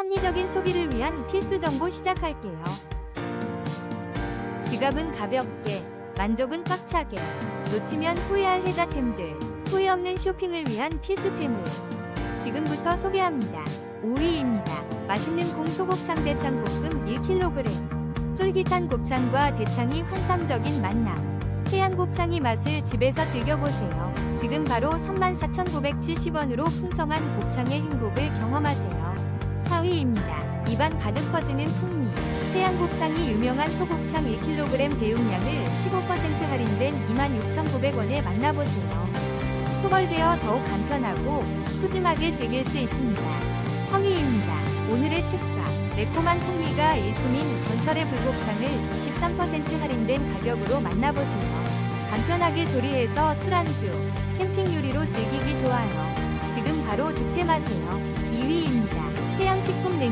합리적인 소비를 위한 필수 정보 시작할게요. 지갑은 가볍게, 만족은 꽉차게, 놓치면 후회할 혜자템들, 후회 없는 쇼핑을 위한 필수템을 지금부터 소개합니다. 5위입니다. 맛있는 공소곱창 대창 볶음 1kg. 쫄깃한 곱창과 대창이 환상적인 만남. 태양 곱창이 맛을 집에서 즐겨보세요. 지금 바로 34,970원으로 풍성한 곱창의 행복을 경험하세요. 4위입니다. 입안 가득 퍼지는 풍미. 태양 곱창이 유명한 소곱창 1kg 대용량을 15% 할인된 26,900원에 만나보세요. 초벌되어 더욱 간편하고 푸짐하게 즐길 수 있습니다. 3위입니다. 오늘의 특가. 매콤한 풍미가 일품인 전설의 불곱창을 23% 할인된 가격으로 만나보세요. 간편하게 조리해서 술안주, 캠핑 요리로 즐기기 좋아요. 지금 바로 득템하세요. 2위입니다.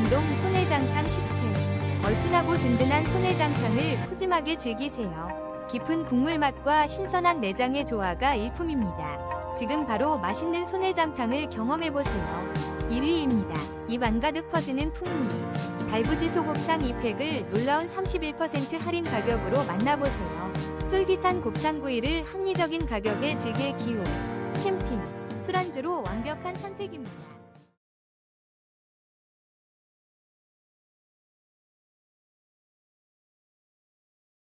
냉동 소내장탕 10회. 얼큰하고 든든한 소내장탕을 푸짐하게 즐기세요. 깊은 국물 맛과 신선한 내장의 조화가 일품입니다. 지금 바로 맛있는 소내장탕을 경험해보세요. 1위입니다. 입 안 가득 퍼지는 풍미. 달구지 소곱창 2팩을 놀라운 31% 할인 가격으로 만나보세요. 쫄깃한 곱창구이를 합리적인 가격에 즐길 기회. 캠핑, 술안주로 완벽한 선택입니다.